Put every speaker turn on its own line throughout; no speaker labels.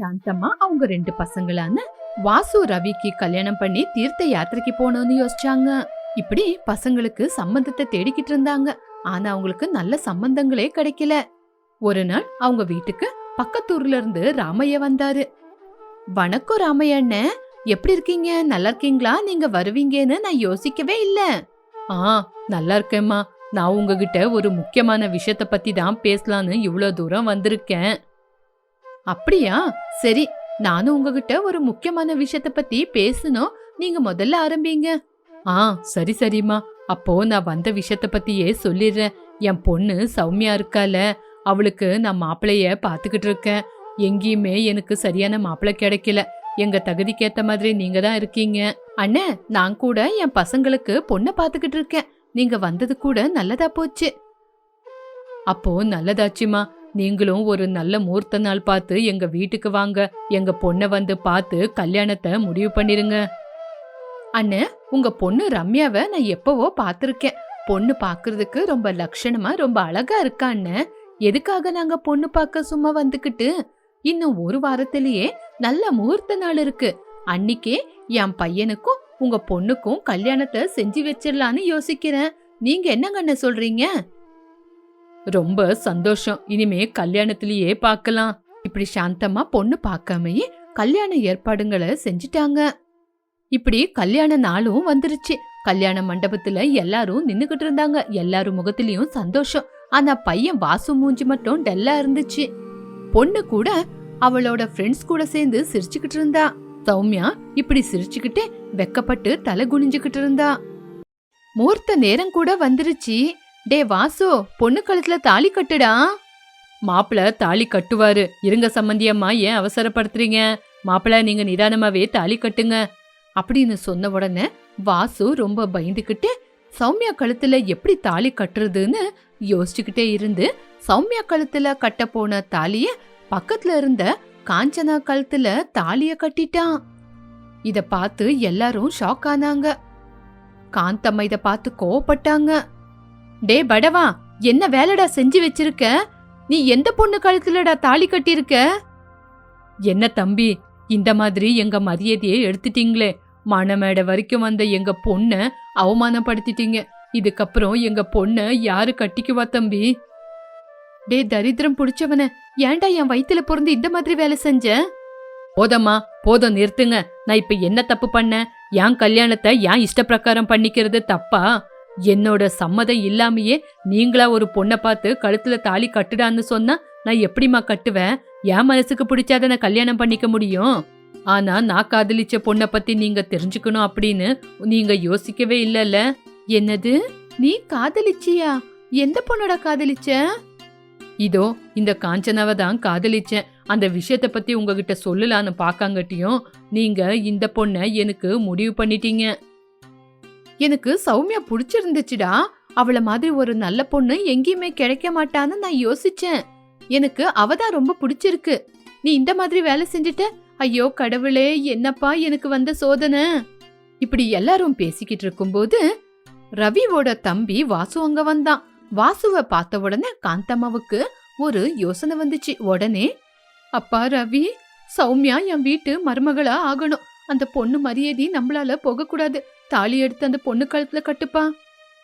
சாந்தம்மா அவங்க ரெண்டு பசங்களான வாசு ரவிக்கு கல்யாணம் பண்ணி தீர்த்த யாத்திரைக்கு போகணும்னு யோசிச்சாங்க. இப்படி பசங்களுக்கு சம்பந்தத்தை தேடிக்கிட்டு இருந்தாங்க. ஆனா அவங்களுக்கு நல்ல சம்பந்தங்களே கிடைக்கல. ஒரு நாள் அவங்க வீட்டுக்கு பக்கத்தூர்ல இருந்து ராமைய வந்தாரு. வணக்கம் ராமைய அண்ணன் எப்படி இருக்கீங்க? நல்லா இருக்கீங்களா? நீங்க வருவீங்கன்னு நான் யோசிக்கவே இல்ல. ஆ நல்லா இருக்கேம்மா. நான் உங்ககிட்ட ஒரு முக்கியமான விஷயத்த பத்தி தான் பேசலான்னு இவ்வளவு தூரம் வந்திருக்கேன். அப்படியா? சரி நானும் உங்ககிட்ட ஒரு முக்கியமான விஷயத்த பத்தி பேசணும். நீங்க முதல்ல ஆரம்பிங்க. ஆ சரி சரிம்மா. அப்போ நான் வந்த விஷயத்த பத்தியே சொல்லிடுறேன். என் பொண்ணு சௌமியா இருக்கால. அவளுக்கு நான் மாப்பிளைய பாத்துக்கிட்டு இருக்கேன். எங்கேயுமே எனக்கு சரியான மாப்பிள்ளை கிடைக்கல. எங்க தகுதிக்கேத்த மாதிரி நீங்க தான் இருக்கீங்க. அண்ணே நான் கூட என் பசங்களுக்கு பொண்ணை பாத்துக்கிட்டு இருக்கேன். நீங்க வந்தது கூட நல்லதா போச்சு. அப்போ நல்லதாச்சுமா. நீங்களும் ஒரு நல்ல முகூர்த்த நாள் பார்த்து எங்க வீட்டுக்கு வாங்க. எங்க பொண்ணை வந்து பார்த்து கல்யாணத்தை முடிவு பண்ணிருங்க. அண்ணே உங்க பொண்ணு ரம்யாவை நான் எப்பவோ பார்த்துருக்கேன். பொண்ணு பார்க்கறதுக்கு ரொம்ப லட்சணமா ரொம்ப அழகா இருக்கா அண்ணே? எதுக்காக நாங்க பொண்ணு பார்க்க சும்மா வந்துக்கிட்டு? இன்னும் ஒரு வாரத்திலேயே நல்ல முகூர்த்த நாள் இருக்கு. அன்னிக்கே என் பையனுக்கும் உங்க பொண்ணுக்கும் கல்யாணத்தை செஞ்சு வச்சிடலான்னு யோசிக்கிறேன். நீங்க என்னங்கண்ண சொல்றீங்க? ரொம்ப சந்தோஷம். இனிமே கல்யாணத்திலேயே பார்க்கலாம். இப்படி சாந்தமா பொண்ணு பார்க்காமயே கல்யாண ஏற்பாடுங்களை செஞ்சுட்டாங்க. இப்படி கல்யாண நாளும் வந்துருச்சு. கல்யாண மண்டபத்துல எல்லாரும் நின்னுகிட்டு இருந்தாங்க. எல்லாரும் முகத்திலயும் சந்தோஷம். ஆனா பையன் வாசு மூஞ்சி மட்டும் டல்லா இருந்துச்சு. பொண்ணு கூட அவளோட ஃப்ரெண்ட்ஸ் கூட சேர்ந்து சிரிச்சுக்கிட்டு இருந்தா. சௌமியா இப்படி சிரிச்சுக்கிட்டே வெக்கப்பட்டு தலை குனிஞ்சுக்கிட்டு இருந்தா. முகூர்த்த நேரம் கூட வந்துருச்சு. டே வாசு பொண்ணு கழுத்துல தாலி கட்டுடா. மாப்பிள தாலி கட்டுவாரு. இருங்க சம்பந்தியம்மா ஏன் அவசரப்படுத்துறீங்க? மாப்பிள நீங்க நிதானமாவே தாலி கட்டுங்க. அப்படின்னு சொன்ன உடனே வாசு ரொம்ப பயந்துக்கிட்டு சௌமியா கழுத்துல எப்படி தாலி கட்டுறதுன்னு யோசிச்சுக்கிட்டே இருந்து சௌமியா கழுத்துல கட்ட போன தாலிய பக்கத்துல இருந்த காஞ்சனா கழுத்துல தாலிய கட்டிட்டான். இத பார்த்து எல்லாரும் ஷாக் ஆனாங்க. காந்தம்மா இத பார்த்து கோவப்பட்டாங்க. டே படவா என்ன வேலைடா செஞ்சு வச்சிருக்க? நீ எந்த பொண்ணு கழுத்துலடா தாலி கட்டியிருக்க? என்ன தம்பி இந்த மாதிரி எங்க மரியாதையை எடுத்துட்டீங்களே. மணமேடை வரைக்கும் வந்த எங்க பொண்ண அவமானப்படுத்திட்டீங்க. இதுக்கப்புறம் எங்க பொண்ண யாரு கட்டிக்குவா தம்பி? டே தரித்திரம் புடிச்சவன ஏன்டா என் வயித்துல பிறந்து இந்த மாதிரி வேலை செஞ்ச? போதம்மா போதும் நிறுத்துங்க. நான் இப்ப என்ன தப்பு பண்ண என் கல்யாணத்தை என் இஷ்ட பிரகாரம் பண்ணிக்கிறது தப்பா? என்னோட சம்மதம் இல்லாமையே நீங்களா ஒரு பொண்ணை பார்த்து கழுத்துல தாலி கட்டுடான்னு சொன்னா நான் எப்படிம்மா கட்டுவேன்? என் மனசுக்கு பிடிச்சாத நான் கல்யாணம் பண்ணிக்க முடியும். ஆனா நான் காதலிச்ச பொண்ணை பத்தி நீங்க தெரிஞ்சுக்கணும் அப்படின்னு நீங்க யோசிக்கவே இல்லல்ல. என்னது? நீ காதலிச்சியா? எந்த பொண்ணோட காதலிச்ச? இதோ இந்த காஞ்சனாவை தான் காதலிச்சேன். அந்த விஷயத்த பத்தி உங்ககிட்ட சொல்லலான்னு பாக்காங்கட்டியும் நீங்க இந்த பொண்ணை எனக்கு முடிவு பண்ணிட்டீங்க. எனக்கு சௌமியா பிடிச்சிருந்துச்சுடா. அவளை மாதிரி ஒரு நல்ல பொண்ணு எங்கேயுமே கிடைக்க மாட்டான்னு நான் யோசிச்சேன். எனக்கு அவ தான் ரொம்ப பிடிச்சிருக்கு. நீ இந்த மாதிரி வேலை செஞ்சுட்ட? ஐயோ கடவுளே என்னப்பா எனக்கு வந்த சோதனை? இப்படி எல்லாரும் பேசிக்கிட்டு இருக்கும்போது ரவியோட தம்பி வாசு அங்க வந்தான். வாசுவை பார்த்த உடனே காந்தம்மாவுக்கு ஒரு யோசனை வந்துச்சு. உடனே அப்பா ரவி சௌமியா என் வீட்டு மருமகளா ஆகணும். அந்த பொண்ணு மரியாதை நம்மளால போகக்கூடாது. தாலி எடுத்து அந்த பொண்ணு கழுத்துல கட்டுப்பா.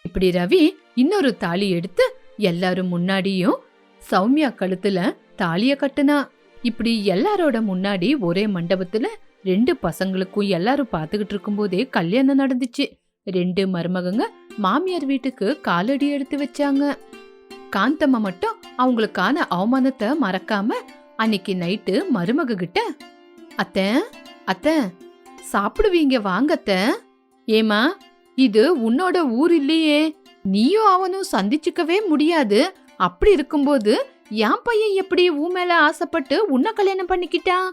இப்படி ரவி இன்னொரு தாலி எடுத்து எல்லாரும் முன்னாடியும் சௌமியா கழுத்துல தாலிய கட்டுனா. இப்படி எல்லாரோட முன்னாடி ஒரே மண்டபத்துல ரெண்டு பசங்களுக்கும் எல்லாரும் பார்த்துக்கிட்டு இருக்கும்போதே கல்யாணம் நடந்துச்சு. ரெண்டு மருமகங்க மாமியார் வீட்டுக்கு காலடி எடுத்து வச்சாங்க. காந்தம்மா மட்டும் அவங்களுக்கான அவமானத்தை மறக்காம அன்னைக்கு நைட்டு மருமக கிட்ட அத்த அத்த சாப்பிடுவீங்க வாங்கத்தை ஏமா இது உன்னோட ஊர் இல்லையே. நீயும் அவனும் சந்திச்சுக்கவே முடியாது. அப்படி இருக்கும்போது என் பையன் எப்படி ஊ மேல ஆசைப்பட்டு உன்னை கல்யாணம் பண்ணிக்கிட்டான்?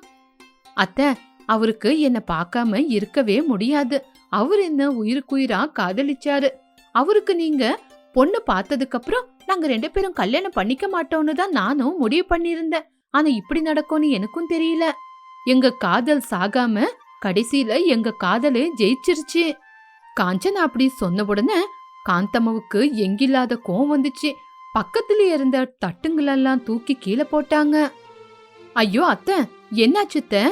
அத்தை அவருக்கு என்ன பார்க்காம இருக்கவே முடியாது. அவர் என்ன உயிருக்குயிரா காதலிச்சாரு. அவருக்கு நீங்க பொண்ணு பார்த்ததுக்கு அப்புறம் நாங்க ரெண்டு பேரும் கல்யாணம் பண்ணிக்க மாட்டோம்னு தான் நானும் முடிவு பண்ணியிருந்தேன். ஆனா இப்படி நடக்கும்னு எனக்கும் தெரியல. எங்க காதல் சாகாம கடைசியில எங்க காதலே ஜெயிச்சிருச்சு. காஞ்சனா அப்படி சொன்ன உடனே காந்தம்மாவுக்கு எங்கில்லாத கோவம் வந்துச்சு. பக்கத்துல இருந்த தட்டுங்களெல்லாம் தூக்கி கீழே போட்டாங்க. ஐயோ அத்தை என்னாச்சுத்த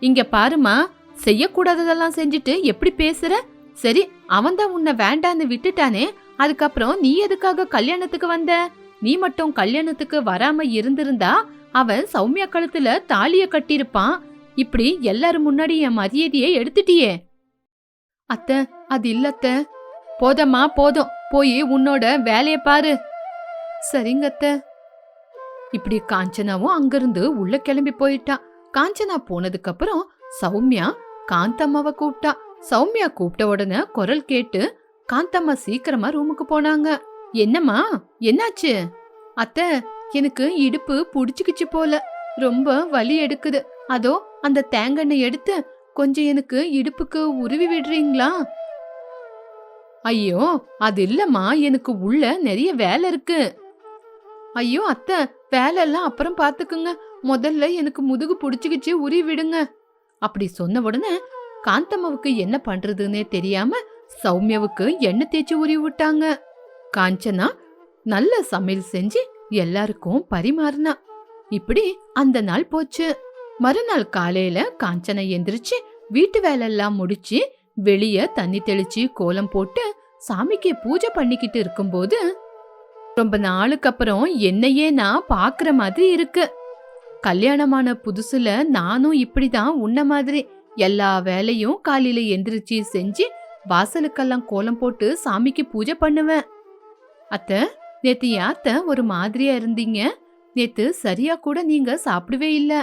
இங்க பாருமா செய்யக்கூடாததெல்லாம் செஞ்சுட்டு எப்படி பேசுற? சரி அவன்தான் உன்னை வேண்டான்னு விட்டுட்டானே அதுக்கப்புறம் நீ எதுக்காக கல்யாணத்துக்கு வந்த? நீ மட்டும் கல்யாணத்துக்கு வராம இருந்திருந்தா அவன் சௌமியா கழுத்துல தாலிய கட்டியிருப்பான். இப்படி எல்லாரும் முன்னாடி என் மரியாதையை எடுத்துட்டியே. அத்த அது இல்லத்த போதம்மா போதும். போய் உன்னோட வேலையை பாரு. சரிங்கத்த இப்படி காஞ்சனாவும் அங்கிருந்து உள்ள கிளம்பி போயிட்டா. காஞ்சனா போனதுக்கு அப்புறம் சௌமியா காந்தம்மாவை கூப்பிட்டா. சௌமியா கூப்பிட்ட உடனே குரல் கேட்டு காந்தம்மா சீக்கிரமா ரூமுக்கு போனாங்க. என்னம்மா என்னாச்சு? அத்த எனக்கு இடுப்பு புடிச்சுக்கிச்சு போல. ரொம்ப வலி எடுக்குது. அதோ அந்த தேங்கெண்ணெய் எடுத்து கொஞ்சம் எனக்கு இடுப்புக்கு உருவி விடுறீங்களா? ஐயோ அது இல்லம்மா. எனக்கு உள்ள நிறைய வேலை இருக்கு. ஐயோ அத்தை வேலை எல்லாம் அப்புறம் பாத்துக்குங்க. முதல்ல எனக்கு முதுகு புடிச்சுக்கிச்சு உருவி விடுங்க. அப்படி சொன்ன உடனே காந்தம்மாவுக்கு என்ன பண்றதுன்னே தெரியாம சௌமியாவுக்கு எண்ணெய் தேய்ச்சி உருவி விட்டாங்க. காஞ்சனா நல்ல சமையல் செஞ்சு எல்லாருக்கும் பரிமாறினா. இப்படி அந்த நாள் போச்சு. மறுநாள் காலையில காஞ்சனா எந்திரிச்சு வீட்டு வேலையெல்லாம் முடிச்சு வெளிய தண்ணி தெளிச்சு கோலம் போட்டு சாமிக்கு பூஜை பண்ணிக்கிட்டு இருக்கும்போது ரொம்ப நாளுக்கு அப்புறம் என்னையே நான் பாக்குற மாதிரி இருக்கு. கல்யாணமான புதுசுல நானும் இப்படிதான் உன்ன மாதிரி எல்லா வேலையும் காலையில எந்திரிச்சு செஞ்சு வாசலுக்கெல்லாம் கோலம் போட்டு சாமிக்கு பூஜை பண்ணுவேன். அத்த நேத்து யாத்த ஒரு மாதிரியா இருந்தீங்க? நேத்து சரியா கூட நீங்க சாப்பிடவே இல்லை.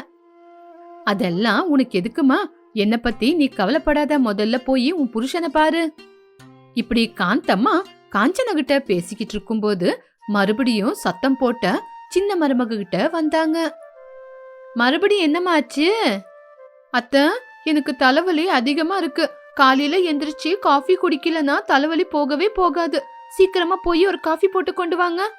அதெல்லாம் உனக்கு எதுக்குமா? என்ன பத்தி நீ கவலைப்படாத முதல்ல போய் உன் புருஷனை பாரு. இப்படி காந்தம்மா காஞ்சனகிட்ட பேசிக்கிட்டு இருக்கும்போது மறுபடியும் சத்தம் போட்ட சின்ன மருமக கிட்ட வந்தாங்க. மறுபடியும் என்னம்மா ஆச்சு? அத்த எனக்கு தலைவலி அதிகமா இருக்கு. காலையில எந்திரிச்சு காஃபி குடிக்கலனா தலைவலி போகவே போகாது. சீக்கிரமா போய் ஒரு காஃபி போட்டு கொண்டு வாங்க.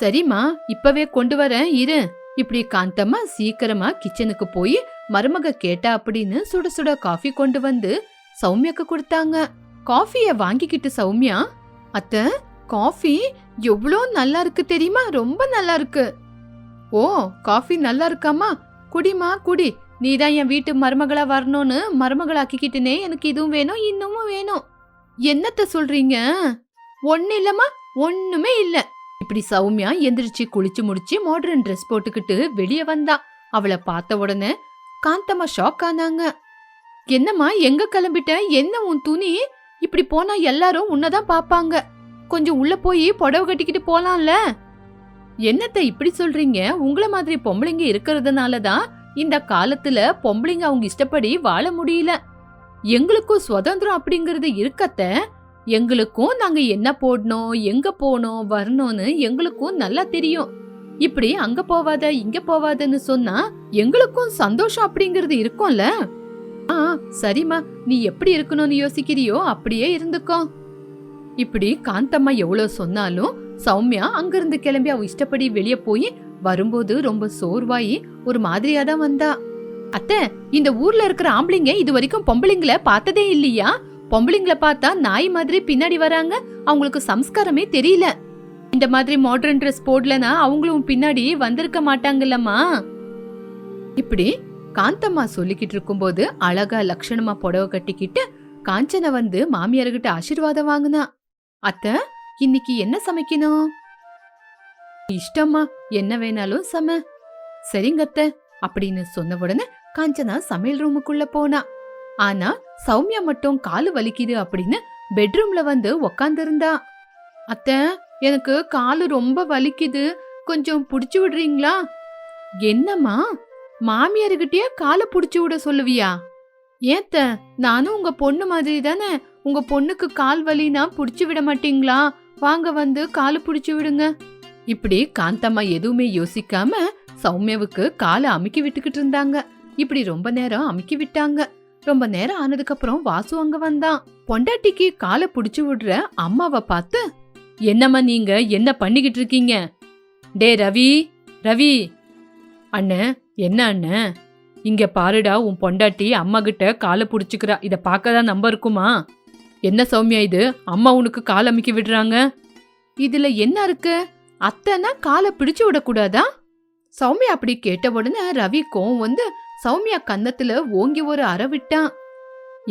சரிம்மா இப்பவே கொண்டு வரேன் இரு. இப்படி காந்தம்மா சீக்கிரமா கிச்சனுக்கு போய் மருமக கேட்டா அப்படின்னு சுட சுட காஃபி கொண்டு வந்து சௌமியாக்கு கொடுத்தாங்க. காஃபிய வாங்கிக்கிட்டு சௌமியா அத்த காஃபி எவ்வளோ நல்லா இருக்கு தெரியுமா? ரொம்ப நல்லா இருக்கு. ஓ காஃபி நல்லா இருக்காமா குடிமா குடி. நீ தான் என் வீட்டு மருமகளா வரணும்னு மருமகளாக்கிக்கிட்டனே எனக்கு இதுவும் வேணும் இன்னமும் வேணும். என்னத்த சொல்றீங்க? ஒன்னு இல்லம்மா ஒண்ணுமே இல்லை. இப்படி சௌமியா எந்திரிச்சு குளிச்சு முடிச்சு மாடர்ன் ட்ரெஸ் போட்டுக்கிட்டு வெளியே வந்தா. அவளை பார்த்த உடனே காந்தம்மா ஷாக் ஆனாங்க. என்னம்மா எங்க கிளம்பிட்ட? என்ன உன் துணி? இப்படி போனா எல்லாரும் உன்னதான் பாப்பாங்க கொஞ்சம் உள்ள போய் புடவை கட்டிக்கிட்டு போலாம்ல. என்னத்த இப்படி சொல்றீங்க? உங்கள மாதிரி பொம்பளைங்க இருக்கிறதுனால தான் இந்த காலத்துல பொம்பளைங்க அவங்க இஷ்டப்படி வாழ முடியல. எங்களுக்கும் சுதந்திரம் அப்படிங்கறது இருக்கத்த. எங்களுக்கும் நாங்க என்ன போடணும் எங்க போனோம் வரணும்னு எங்களுக்கும் நல்லா தெரியும். இப்படி அங்க போவாத இங்க போவாதன்னு சொன்னா எங்களுக்கும் சந்தோஷம் அப்படிங்கறது இருக்கும்ல? ஆ சரிம்மா. நீ எப்படி இருக்கணும்னு யோசிக்கிறியோ அப்படியே இருந்துக்கோ. இப்படி காந்தம்மா எவ்வளவு சொன்னாலும் சௌமியா அங்கிருந்து கிளம்பி அவ இஷ்டப்படி வெளியே போய் வரும்போது ரொம்ப சோர்வாயி ஒரு மாதிரியா தான் வந்தா. அத்தை இந்த ஊர்ல இருக்கிற ஆம்பளைங்க இது வரைக்கும் பொம்பளைங்களை பார்த்ததே இல்லையா? பொம்பளைங்கள பார்த்தா நாய் மாதிரி பின்னாடி வராங்க. அவங்களுக்கு சம்ஸ்காரமே தெரியல. இந்த மாதிரி மாடர்ன் ட்ரெஸ் போடலனா அவங்களும் பின்னாடி வந்திருக்க மாட்டாங்கல்லம்மா. இப்படி காந்தம்மா சொல்லிக்கிட்டு இருக்கும்போது அழகா லட்சணமா புடவை கட்டிக்கிட்டு காஞ்சனை வந்து மாமியார்கிட்ட ஆசீர்வாதம் வாங்கினா. அத்த இன்னைக்கு என்ன சமைக்கணும்? இஷ்டம்மா என்ன வேணாலும் சம. சரிங்க அத்த அப்படின்னு சொன்ன உடனே காஞ்சனா சமையல் ரூமுக்குள்ள போனா. ஆனா சௌமியா மட்டும் காலு வலிக்குது அப்படின்னு பெட்ரூம்ல வந்து உக்காந்துருந்தா. அத்த எனக்கு காலு ரொம்ப வலிக்குது. கொஞ்சம் புடிச்சு விடுறீங்களா? என்னம்மா? மாமியாருகிட்டயே காலை புடிச்சு விட சொல்லுவியா? ஏத்த நானும் உங்க பொண்ணு மாதிரி தானே. உங்க பொண்ணுக்கு கால் வலினா புடிச்சு விட மாட்டீங்களா? வாங்க வந்து காலு புடிச்சு விடுங்க. இப்படி காந்தம்மா எதுவுமே யோசிக்காம சௌமியாவுக்கு காலை அமுக்கி விட்டுக்கிட்டு இருந்தாங்க. இப்படி ரொம்ப நேரம் அமுக்கி விட்டாங்க. ரொம்ப நேரம் ஆனதுக்கு அப்புறம் வாசு அங்க வந்தான். பொண்டாட்டிக்கு காலை புடிச்சு விடுற அம்மாவை பார்த்து என்னம்மா நீங்க? என்ன பண்ணிக்கிட்டு இருக்கீங்க? டே ரவி ரவி. அண்ணன் என்ன அண்ணன் இங்க பாருடா உன் பொண்டாட்டி அம்மா கிட்ட காலை புடிச்சுக்கிறா. இத பார்க்க தான் நம்ப இருக்குமா? என்ன சௌமியா இது? அம்மா உனக்கு கால் அமைக்க விடுறாங்க? இதுல என்ன இருக்கு? அத்தைனா காலை பிடிச்சு விடக்கூடாதா?
சௌமியா அப்படி கேட்ட உடனே ரவி கோவம் வந்து சௌமியா கன்னத்துல ஓங்கி ஒரு அற விட்டான்.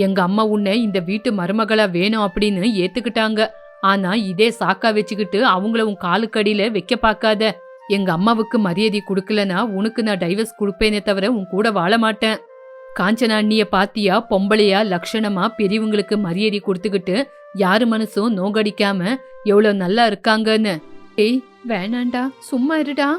எங்க அம்மா உன்னை இந்த வீட்டு மருமகளா வேணும் அப்படின்னு ஏத்துக்கிட்டாங்க. ஆனா இதே சாக்கா வச்சுக்கிட்டு அவங்கள உன் காலுக்கடியில வைக்க பார்க்காத எங்க அம்மாவுக்கு மரியாதை கொடுக்கலனா உனக்கு நான் டைவர்ஸ் கொடுப்பேனே தவிர உன் கூட வாழ மாட்டேன். காஞ்சனா அண்ணிய பாத்தியா பொம்பளையா லட்சணமா பெரியவங்களுக்கு மரியாதை கொடுத்துக்கிட்டு யாரு மனசும் நோகடிக்காம எவ்வளவு நல்லா இருக்காங்கன்னு. ஏய் வேணாண்டா சும்மா இருடா.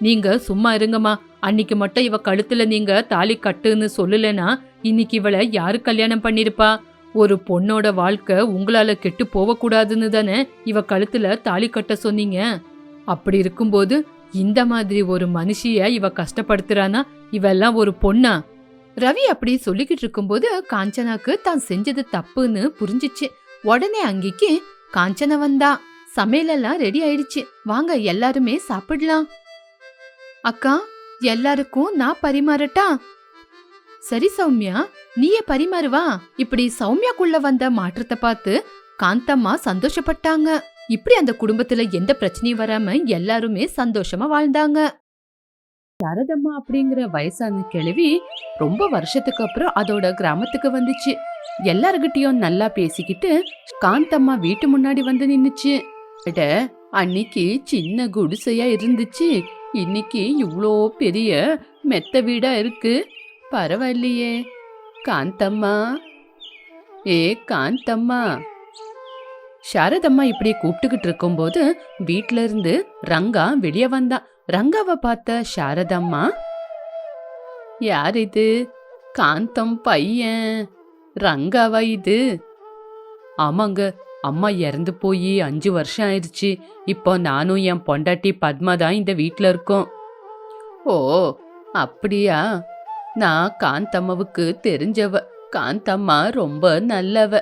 நீங்க சும்மா இருங்கம்மா. அன்னைக்கு மட்டும் இவ கழுத்துல நீங்க தாலி கட்டுன்னு சொல்லலனா இன்னைக்கு இவளை யாரு கல்யாணம் பண்ணிருப்பா? ஒரு பொண்ணோட வாழ்க்கை உங்களால கெட்டு போகக்கூடாதுன்னு தானே இவ கழுத்துல தாலி கட்ட சொன்னீங்க? அப்படி இருக்கும்போது இந்த மாதிரி ஒரு மனுஷிய இவ கஷ்டப்படுத்துறானா? இவெல்லாம் ஒரு பொண்ணா? ரவி அப்படி சொல்லிக்கிட்டு இருக்கும்போது காஞ்சனாக்கு தான் செஞ்சது தப்புன்னு புரிஞ்சிச்சு. உடனே அங்கிக்கு காஞ்சனா வந்தா. சமையலெல்லாம் ரெடி ஆயிடுச்சு. வாங்க எல்லாருமே சாப்பிடலாம். அக்கா எல்லாருக்கும் நான் பரிமாறட்டா? சரி சௌமியா நீயே பரிமாறுவா. இப்படி சௌமியாக்குள்ள வந்த மாற்றத்தை பார்த்து காந்தம்மா சந்தோஷப்பட்டாங்க. இப்படி அந்த குடும்பத்துல எந்த பிரச்சனையும் வராம எல்லாருமே சந்தோஷமா வாழ்ந்தாங்க. சாரதம்மா அப்படிங்கிற வயசான கிழவி ரொம்ப வருஷத்துக்கு அப்புறம் அதோட கிராமத்துக்கு வந்துச்சு. எல்லார்கிட்டயும் நல்லா பேசிக்கிட்டு காந்தம்மா வீட்டு முன்னாடி வந்து நின்னுச்சு. அட அன்னைக்கு சின்ன குடிசையா இருந்துச்சு. இன்னைக்கு இவ்வளோ பெரிய மெத்த வீடா இருக்கு. பரவாயில்லையே. காந்தம்மா. ஏ காந்தம்மா. சாரதம்மா இப்படி கூப்பிட்டுக்கிட்டு இருக்கும்போது வீட்ல இருந்து ரங்கா வெளியே வந்தா. ரங்காவை பார்த்த சாரதம்மா யார் இது? காந்தம் பையன். ரங்காவா இது? ஆமாங்க அம்மா இறந்து போய் அஞ்சு வருஷம் ஆயிடுச்சு. இப்போ நானும் என் பொண்டாட்டி பத்மா தான் இந்த வீட்டில் இருக்கோம். ஓ அப்படியா? நான் காந்தம்மாவுக்கு தெரிஞ்சவ. காந்தம்மா ரொம்ப நல்லவ.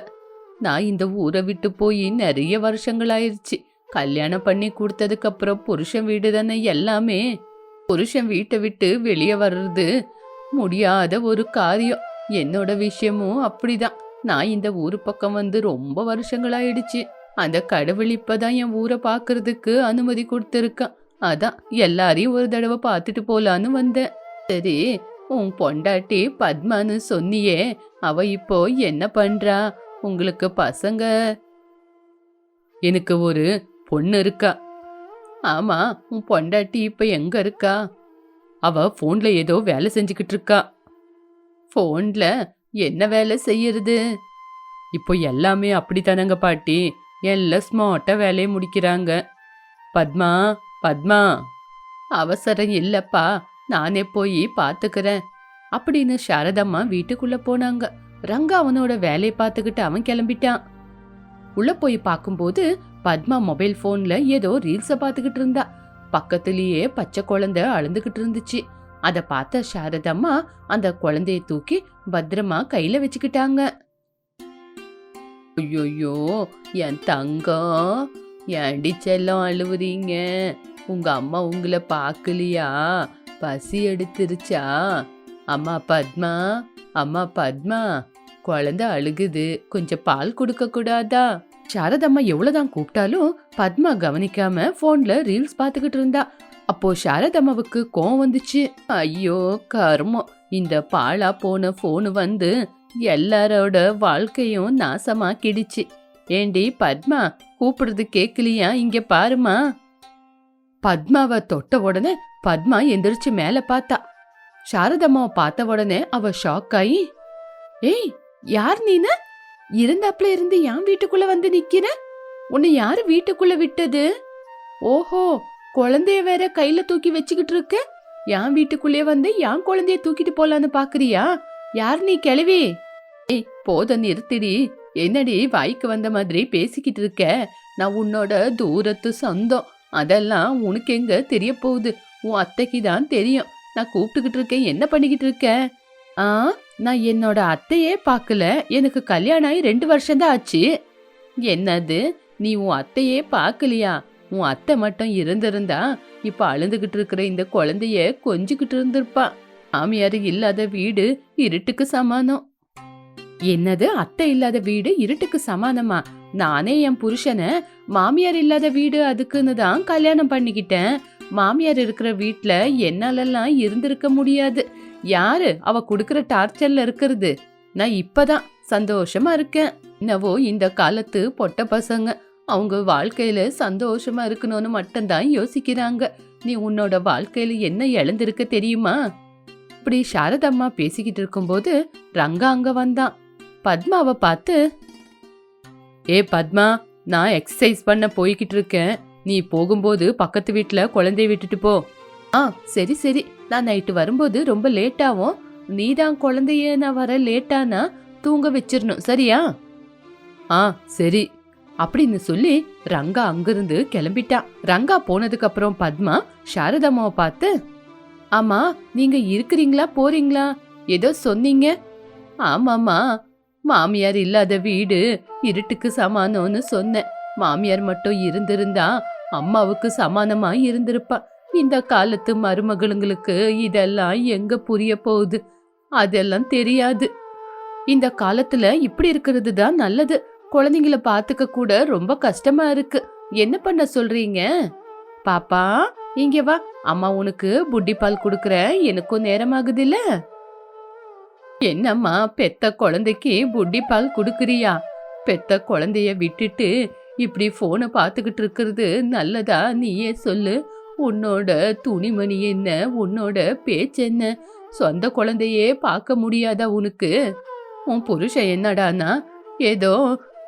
நான் இந்த ஊரை விட்டு போய் நிறைய வருஷங்கள் ஆயிடுச்சு. கல்யாணம் பண்ணி கொடுத்ததுக்கு அப்புறம் புருஷன் வீடு தானே எல்லாமே. புருஷன் வீட்டை விட்டு வெளியே வர்றது முடியாத ஒரு காரியம். என்னோட விஷயமும் அப்படிதான். நான் இந்த ஊரு பக்கம் வந்து ரொம்ப வருஷங்களாயிடுச்சு. அந்த கடவுள் இப்பதான் என் ஊரை பார்க்கறதுக்கு அனுமதி கொடுத்துருக்கான். அதான் எல்லாரையும் ஒரு தடவை பார்த்துட்டு போலான்னு வந்தேன். சரி உன் பொண்டாட்டி பத்மான்னு சொன்னியே அவ இப்போ என்ன பண்றா? உங்களுக்கு பசங்க? எனக்கு ஒரு பொண்ணு இருக்கா. ஆமா உன் பொண்டாட்டி இப்ப எங்க இருக்கா? அவ போன்ல ஏதோ வேலை செஞ்சுக்கிட்டு இருக்கா. போன்ல என்ன வேலை செய்யறது? இப்போ எல்லாமே அப்படித்தானங்க பாட்டி. எல்லாம் ஸ்மார்ட்டாக வேலையை முடிக்கிறாங்க. பத்மா பத்மா. அவசரம் இல்லப்பா. நானே போய் பார்த்துக்கிறேன். அப்படின்னு சாரதம்மா வீட்டுக்குள்ளே போனாங்க. ரங்கா அவனோட வேலையை பார்த்துக்கிட்டு அவன் கிளம்பிட்டான். உள்ளே போய் பார்க்கும்போது பத்மா மொபைல் ஃபோனில் ஏதோ ரீல்ஸை பார்த்துக்கிட்டு இருந்தா. பக்கத்துலேயே பச்சை குழந்தை அழுந்துக்கிட்டு இருந்துச்சு. அதை பார்த்த சாரதம்மா அந்த குழந்தைய தூக்கி பத்திரமா கையில வச்சுக்கிட்டாங்க. ஐயோயோ என் தங்கம் ஏண்டி செல்லம் அழுவுறீங்க? உங்க அம்மா உங்களை பார்க்கலையா? பசி எடுத்துருச்சா? அம்மா பத்மா அம்மா பத்மா குழந்தை அழுகுது கொஞ்சம் பால் கொடுக்க கூடாதா? சாரதம்மா எவ்வளவுதான் கூப்பிட்டாலும் பத்மா கவனிக்காம போன்ல ரீல்ஸ் பார்த்துக்கிட்டு இருந்தா. அப்போ சாரதம்மாவுக்கு கோவம் வந்துச்சு. ஐயோ கர்மம். இந்த பாழா போன ஃபோனு வந்து எல்லாரோட வாழ்க்கையும் நாசமாக்கிடுச்சு. ஏண்டி பத்மா கூப்பிடுறது கேக்கலையா? இங்க பாருமா பத்மாவை தொட்ட உடனே பத்மா எந்திரிச்சு மேல பார்த்தா. சாரதம்மாவை பார்த்த உடனே அவ ஷாக் ஆகி ஏய் யார் நீன? இருந்தாப்புல இருந்து என் வீட்டுக்குள்ள வந்து நிக்கிற? உன்னை யாரு வீட்டுக்குள்ள விட்டது? ஓஹோ குழந்தைய வேற கையில தூக்கி வச்சுக்கிட்டு இருக்க? என் வீட்டுக்குள்ளே வந்து என் குழந்தைய தூக்கிட்டு போலான்னு பாக்குறியா? யார் நீ கிளவி ஏய் போத நிறுத்திடி. என்னடி வாய்க்கு வந்த மாதிரி பேசிக்கிட்டு இருக்க? நான் உன்னோட தூரத்து சொந்தம். அதெல்லாம் உனக்கு எங்க தெரிய போகுது? உன் அத்தைக்கு தான் தெரியும். நான் கூப்பிட்டுக்கிட்டு இருக்கேன். என்ன பண்ணிக்கிட்டு இருக்க? ஆ நான் என்னோட அத்தையே பார்க்கல எனக்கு கல்யாணம் ஆகி ரெண்டு வருஷம்தான் ஆச்சு. என்னது? நீ உன் அத்தையே பார்க்கலையா உன் அத்தை மட்டும் இருந்திருந்தா இப்ப அழுந்துகிட்டு இருக்கிற இந்த குழந்தைய கொஞ்சிக்கிட்டு இருந்திருப்பா. மாமியார் இல்லாத வீடு இருட்டுக்கு சமானம். என்னது? அத்தை இல்லாத வீடு இருட்டுக்கு சமானமா? நானே என் புருஷனை மாமியார் இல்லாத வீடு அதுக்குன்னு தான் கல்யாணம் பண்ணிக்கிட்டேன். மாமியார் இருக்கிற வீட்ல என்னாலெல்லாம் இருந்திருக்க முடியாது. யாரு? அவ குடுக்கற டார்ச்சர்ல இருக்கிறது. நான் இப்பதான் சந்தோஷமா இருக்கேன். என்னவோ இந்த காலத்து பொட்ட பசங்க. அவங்க வாழ்க்கையில சந்தோஷமா இருக்கணும்னு மட்டும்தான் யோசிக்கிறாங்க. நீ உன்னோட வாழ்க்கையில என்ன இழந்திருக்க தெரியுமா? இப்படி சாரதம்மா பேசிக்கிட்டு இருக்கும்போது ரங்கா அங்க வந்தான். பத்மாவை பார்த்து ஏ பத்மா நான் எக்ஸசைஸ் பண்ண போய்கிட்டு இருக்கேன். நீ போகும்போது பக்கத்து வீட்டில் குழந்தைய விட்டுட்டு போ. ஆ சரி சரி. நான் நைட்டு வரும்போது ரொம்ப லேட் நீ தான் குழந்தைய நான் வர லேட்டானா தூங்க வச்சிடணும் சரியா? ஆ சரி. அப்படின்னு சொல்லி ரங்கா அங்கிருந்து கிளம்பிட்டான் ரங்கா போனதுக்கு அப்புறம் பத்மா சாரதாமாவை பார்த்து ஆமா நீங்க இருக்கிறீங்களா? போறீங்களா? ஏதோ சொன்னீங்க? ஆமாமா மாமியார் இல்லாத வீடு இருட்டுக்கு சமானம்னு சொன்னேன். மாமியார் மட்டும் இருந்திருந்தா அம்மாவுக்கு சமானமா இருந்திருப்பா. இந்த காலத்து மருமகளுங்களுக்கு இதெல்லாம் எங்க புரிய போகுது? அதெல்லாம் தெரியாது. இந்த காலத்துல இப்படி இருக்கிறது தான் நல்லது. குழந்தைங்கள பாத்துக்க கூட ரொம்ப கஷ்டமா இருக்கு. என்ன பண்ண சொல்றீங்க? பாப்பா இங்க வா. அம்மா உனக்கு புட்டி பால் குடுக்கற எனக்கும் நேரமாகுது இல்ல என்னம்மா பெத்த குழந்தைக்கு புட்டி பால் குடுக்குறியா? பெத்த குழந்தைய விட்டுட்டு இப்படி போனை பார்த்துக்கிட்டு இருக்கிறது நல்லதா? நீயே சொல்லு. உன்னோட துணிமணி என்ன? உன்னோட பேச்சு என்ன? சொந்த குழந்தையே பார்க்க முடியாதா உனக்கு? உன் புருஷன் என்னடானா ஏதோ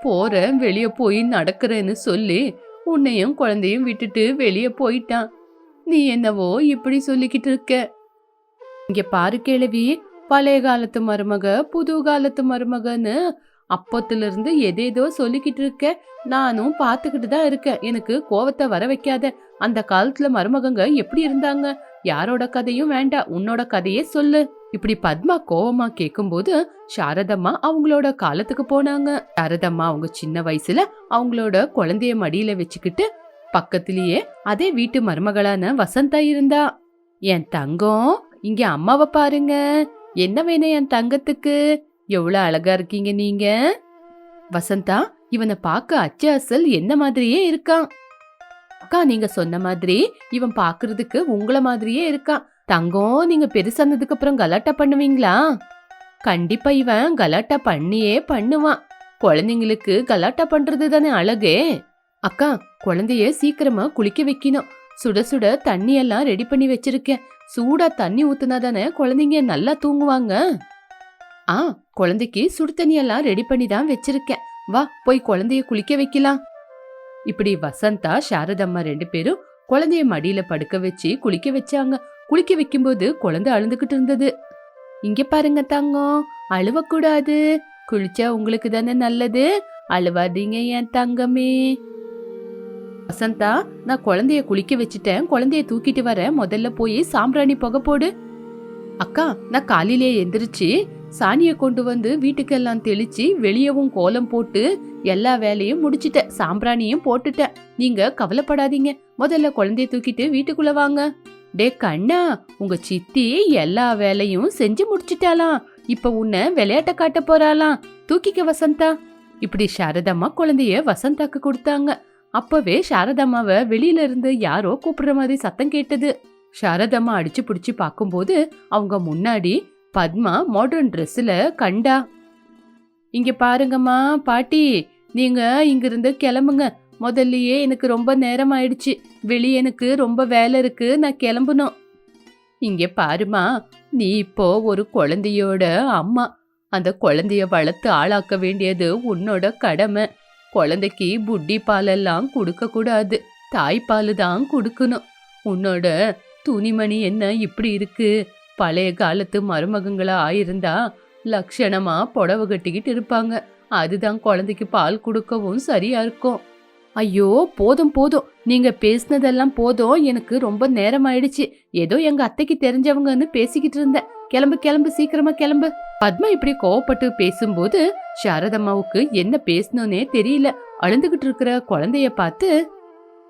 போறேன் வெளியே போய் நடக்கிறேன்னு சொல்லி உன்னையும் குழந்தையும் விட்டுட்டு வெளியே போயிட்டான். நீ என்னவோ இப்படி சொல்லிக்கிட்டு இருக்க. இங்க பாரு கேளவி பழைய காலத்து மருமக புது காலத்து மருமகன்னு அப்பத்துல இருந்து எதேதோ சொல்லிக்கிட்டு இருக்க. நானும் பார்த்துக்கிட்டு தான் இருக்கேன். எனக்கு கோவத்தை வர வைக்காத. அந்த காலத்துல மருமகங்க எப்படி இருந்தாங்க? யாரோட கதையும் வேண்டாம். உன்னோட கதையே சொல்லு. இப்படி பத்மா கோவமா கேட்கும்போது சாரதம்மா அவங்களோட காலத்துக்கு போனாங்க. சாரதம்மா அவங்க சின்ன வயசுல அவங்களோட குழந்தைய மடியில வச்சுக்கிட்டு பக்கத்திலேயே அதே வீட்டு மருமகளான வசந்தா இருந்தா. என் தங்கம் இங்க அம்மாவை பாருங்க. என்ன வேணும் என் தங்கத்துக்கு? எவ்வளவு அழகா இருக்கீங்க நீங்க? வசந்தா இவனை பார்க்க அச்சு அசல் என்ன மாதிரியே இருக்கான். அக்கா நீங்க சொன்ன மாதிரி இவன் பாக்குறதுக்கு உங்கள மாதிரியே இருக்கான். தங்கம் நீங்க பெருசானதுக்கு அப்புறம் கலாட்டா பண்ணுவீங்களா? கண்டிப்பா இவன் கலாட்டா பண்ணியே பண்ணுவான். குழந்தைங்களுக்கு கலாட்டா பண்றது தானே அழகே. அக்கா குழந்தைய சீக்கிரமா குளிக்க வைக்கணும். சுட சுட தண்ணி எல்லாம் ரெடி பண்ணி வச்சிருக்கேன். சூடா தண்ணி ஊத்துனா தானே குழந்தைங்க நல்லா தூங்குவாங்க. ஆ குழந்தைக்கு சுடு தண்ணியெல்லாம் ரெடி பண்ணி தான் வச்சிருக்கேன். வா போய் குழந்தைய குளிக்க வைக்கலாம். இப்படி வசந்தா சாரதம்மா ரெண்டு பேரும் குழந்தைய மடியில படுக்க வச்சு குளிக்க வச்சாங்க. குளிக்க வைக்கும்போது குழந்தை அழுந்துகிட்டு இருந்தது. இங்க பாருங்க தங்கம் அழுவக்கூடாது. குளிச்சா உங்களுக்கு தானே நல்லது? அழுவாதீங்க என் தங்கமே. வசந்தா நான் குழந்தைய குளிக்க வச்சுட்டேன். குழந்தைய தூக்கிட்டு வரேன் முதல்ல போய் சாம்பிராணி புகை போடு. அக்கா நான் காலையிலேயே எந்திரிச்சு சாணியை கொண்டு வந்து வீட்டுக்கெல்லாம் தெளிச்சு வெளியவும் கோலம் போட்டு எல்லா வேலையும் முடிச்சிட்டேன். சாம்பிராணியும் போட்டுட்டேன். நீங்க கவலைப்படாதீங்க. முதல்ல குழந்தைய தூக்கிட்டு வீட்டுக்குள்ள வாங்க. டே கண்ணா உங்க சித்தி எல்லா வேலையும் செஞ்சு முடிச்சிட்டாலாம் இப்ப உன்னை விளையாட்ட காட்ட போறாளாம். தூக்கிக்க வசந்தா. இப்படி சாரதம்மா குழந்தைய வசந்தாக்கு கொடுத்தாங்க. அப்பவே சாரதம்மாவை வெளியில இருந்து யாரோ கூப்பிடுற மாதிரி சத்தம் கேட்டது. சாரதம்மா அடிச்சு பிடிச்சி பார்க்கும்போது அவங்க முன்னாடி பத்மா மாடர்ன் ட்ரெஸ்ஸில் கண்டா. இங்க பாருங்கம்மா பாட்டி நீங்க இங்கிருந்து கிளம்புங்க. முதல்லயே எனக்கு ரொம்ப நேரம் ஆயிடுச்சு வெளியே எனக்கு ரொம்ப வேலை இருக்கு. நான் கிளம்பணும். இங்க பாருமா நீ இப்போ ஒரு குழந்தையோட அம்மா. அந்த குழந்தைய வளர்த்து ஆளாக்க வேண்டியது உன்னோட கடமை. குழந்தைக்கு புட்டி பாலெல்லாம் கொடுக்க கூடாது. தாய்ப்பால் தான் கொடுக்கணும். உன்னோட துணிமணி என்ன இப்படி இருக்கு? பழைய காலத்து மருமகங்களா ஆயிருந்தா லட்சணமா புடவை கட்டிக்கிட்டு இருப்பாங்க. அதுதான் குழந்தைக்கு பால் கொடுக்கவும் சரியா இருக்கும். ஐயோ போதும் போதும். நீங்க பேசினதெல்லாம் போதும். எனக்கு ரொம்ப நேரம் ஆயிடுச்சு ஏதோ எங்க அத்தைக்கு தெரிஞ்சவங்கன்னு பேசிக்கிட்டு இருந்தேன். கிளம்பு கிளம்பு சீக்கிரமா கிளம்பு. பத்மா இப்படி கோவப்பட்டு பேசும்போது சாரதம்மாவுக்கு என்ன பேசணும்னே தெரியல. அழுந்துகிட்டு இருக்கிற குழந்தைய பார்த்து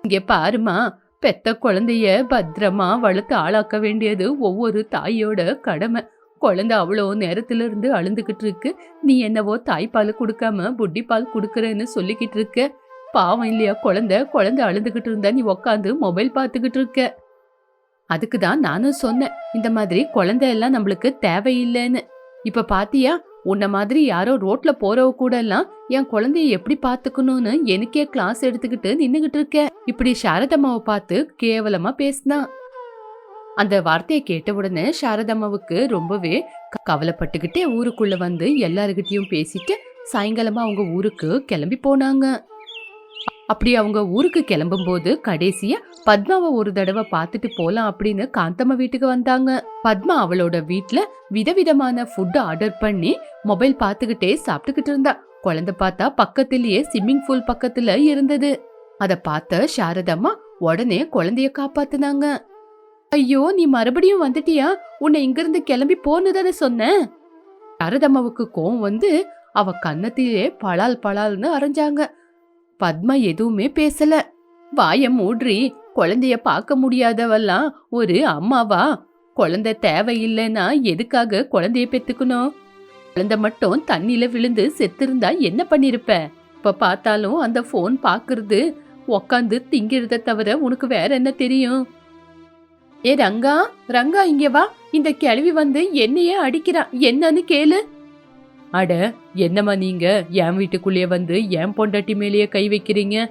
இங்க பாருமா பெத்த குழந்தைய பத்திரமா வளர்த்து ஆளாக்க வேண்டியது ஒவ்வொரு தாயோட கடமை. குழந்தை அவ்வளோ நேரத்துல இருந்து அழுந்துகிட்டு இருக்கு. நீ என்னவோ தாய்ப்பால் கொடுக்காம புட்டி பால் கொடுக்குறேன்னு சொல்லிக்கிட்டு இருக்க. பாவம் இல்லையா குழந்தை? குழந்தை அழுதுகிட்டு இருந்தா நீ உக்காந்து மொபைல் பார்த்துக்கிட்டு இருக்க. அதுக்கு தான் நானும் சொன்னேன் இந்த மாதிரி குழந்தை எல்லாம் நம்மளுக்கு தேவையில்லைன்னு. இப்ப பாத்தியா உன்ன மாதிரி யாரோ ரோட்ல போறவ கூட எல்லாம் என் குழந்தைய எப்படி பாத்துக்கணும்னு எனக்கே கிளாஸ் எடுத்துக்கிட்டு நின்னுகிட்டு இருக்க. இப்படி சாரதம்மாவை பார்த்து கேவலமா பேசினா. அந்த வார்த்தையை கேட்ட உடனே சாரதம்மாவுக்கு ரொம்பவே க- கவலைப்பட்டுக்கிட்டே ஊருக்குள்ள வந்து எல்லாருக்கிட்டையும் பேசிட்டு சாயங்காலமா அவங்க ஊருக்கு கிளம்பி போனாங்க. அப்படி அவங்க ஊருக்கு கிளம்பும்போது கடைசியா பத்மாவை ஒரு தடவை பார்த்துட்டு போலாம் அப்படின்னு காந்தம்மா வீட்டுக்கு வந்தாங்க. பத்மா அவளோட வீட்டில் விதவிதமான ஃபுட் ஆர்டர் பண்ணி மொபைல் பார்த்துக்கிட்டே சாப்பிட்டுக்கிட்டு இருந்தா. குழந்தை பார்த்தா பக்கத்திலேயே ஸ்விம்மிங் பூல் பக்கத்துல இருந்தது. அத பார்த்த சாரதம்மா உடனே குழந்தைய காப்பாத்துனாங்க. ஐயோ நீ மறுபடியும் வந்துட்டியா? உன்னை இங்கிருந்து கிளம்பி போன்னு தானே சொன்னேன் சாரதம்மாவுக்கு கோவம் வந்து அவ கன்னத்திலே பலால் பலால்னு அரைஞ்சாங்க. பத்மா எதுவுமே பேசல. வாய மூடி குழந்தைய பார்க்க முடியாதவெல்லாம் ஒரு அம்மாவா? குழந்தை தேவையில்லைன்னா எதுக்காக குழந்தைய பெத்துக்கணும்? குழந்தை மட்டும் தண்ணியில விழுந்து செத்திருந்தா என்ன பண்ணிருப்ப? இப்ப பார்த்தாலும் அந்த ஃபோன் பாக்குறது உக்காந்து திங்கிறத தவிர உனக்கு வேற என்ன தெரியும்? ஏ ரங்கா ரங்கா இங்க வா. இந்த கிழவி வந்து என்னையே அடிக்கிறா. என்னன்னு கேளு. அட என்னம்மா நீங்க? என் வீட்டுக்குள்ளேயே வந்து என் பொண்டாட்டி மேலேயே கை வைக்கிறீங்க?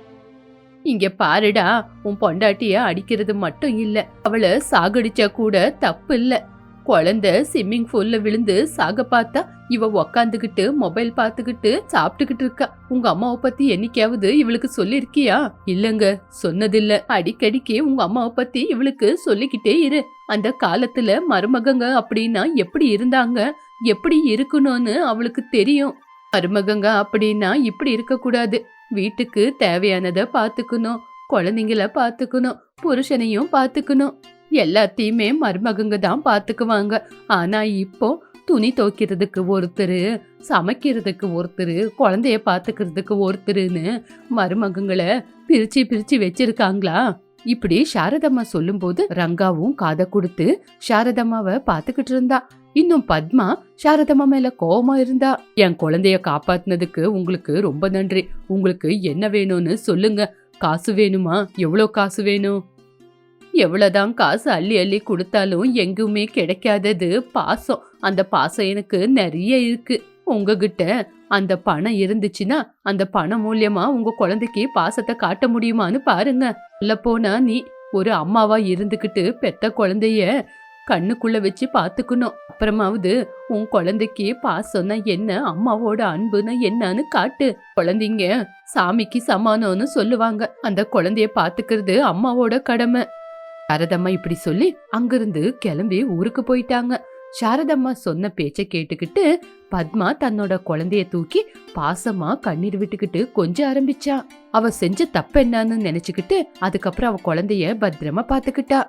இங்க பாருடா உன் பொண்டாட்டிய அடிக்கிறது மட்டும் இல்ல. அவளை சாகடிச்சா கூட தப்பு இல்ல. குழந்தை ஸ்விம்மிங் பூல்ல விழுந்து சாக பார்த்தா இவ உக்காந்துகிட்டு மொபைல் பார்த்துக்கிட்டு சாப்பிட்டுக்கிட்டு இருக்கா. உங்க அம்மாவை பத்தி என்னைக்காவது இவளுக்கு சொல்லிருக்கியா? இல்லங்க சொன்னதில்ல. அடிக்கடிக்கு உங்க அம்மாவை பத்தி இவளுக்கு சொல்லிக்கிட்டே இரு. அந்த காலத்துல மருமகங்க அப்படின்னா எப்படி இருந்தாங்க? எப்படி இருக்கணும்னு அவளுக்கு தெரியும். மருமகங்க அப்படின்னா இப்படி இருக்கக்கூடாது. வீட்டுக்கு தேவையானதை பார்த்துக்கணும் குழந்தைங்கள பார்த்துக்கணும் புருஷனையும் பார்த்துக்கணும் எல்லாத்தையுமே மருமகங்க தான் பார்த்துக்குவாங்க ஆனா இப்போ துணி துவைக்கிறதுக்கு ஒருத்தர் சமைக்கிறதுக்கு ஒருத்தர் குழந்தைய பார்த்துக்கிறதுக்கு ஒருத்தருன்னு மருமகங்களை பிரிச்சு பிரிச்சு வச்சிருக்காங்களா? இப்படி சாரதம்மா சொல்லும்போது ரங்காவும் காதை கொடுத்து சாரதம்மாவை பார்த்துக்கிட்டு இருந்தா. இன்னும் பத்மா சாரதம்மா மேல கோபமா இருந்தா என் குழந்தைய காப்பாத்தினதுக்கு உங்களுக்கு ரொம்ப நன்றி. உங்களுக்கு என்ன வேணும்னு சொல்லுங்க. காசு வேணுமா? எவ்வளோ காசு வேணும்? எவ்வளோதான் காசு அள்ளி அள்ளி கொடுத்தாலும் எங்குமே கிடைக்காதது பாசம். அந்த பாசம் எனக்கு நிறைய இருக்கு. உங்ககிட்ட அந்த பணம் இருந்துச்சுன்னா அந்த பணம் மூலியமா உங்க குழந்தைக்கு பாசத்தை காட்ட முடியுமான்னு பாருங்க. சொல்ல போனா நீ ஒரு அம்மாவா இருந்துகிட்டு பெத்த குழந்தைய கண்ணுக்குள்ள வச்சு பாத்துக்கணும் அப்புறமாவது உன் குழந்தைக்கு பாசம்னா என்ன? அம்மாவோட அன்புனா என்னன்னு காட்டு. குழந்தைங்க சாமிக்கு சமானம்னு சொல்லுவாங்க. அந்த குழந்தைய பாத்துக்கிறது அம்மாவோட கடமை. சாரதம்மா இப்படி சொல்லி அங்கிருந்து கிளம்பி ஊருக்கு போயிட்டாங்க. சாரதம்மா சொன்ன பேச்ச கேட்டுக்கிட்டு பத்மா தன்னோட குழந்தைய தூக்கி பாசமா கண்ணீர் விட்டுக்கிட்டு கொஞ்ச ஆரம்பிச்சா. அவ செஞ்ச தப்பு என்னன்னு நினைச்சுக்கிட்டு அதுக்கப்புறம் அவ குழந்தைய பத்திரமா பாத்துக்கிட்டா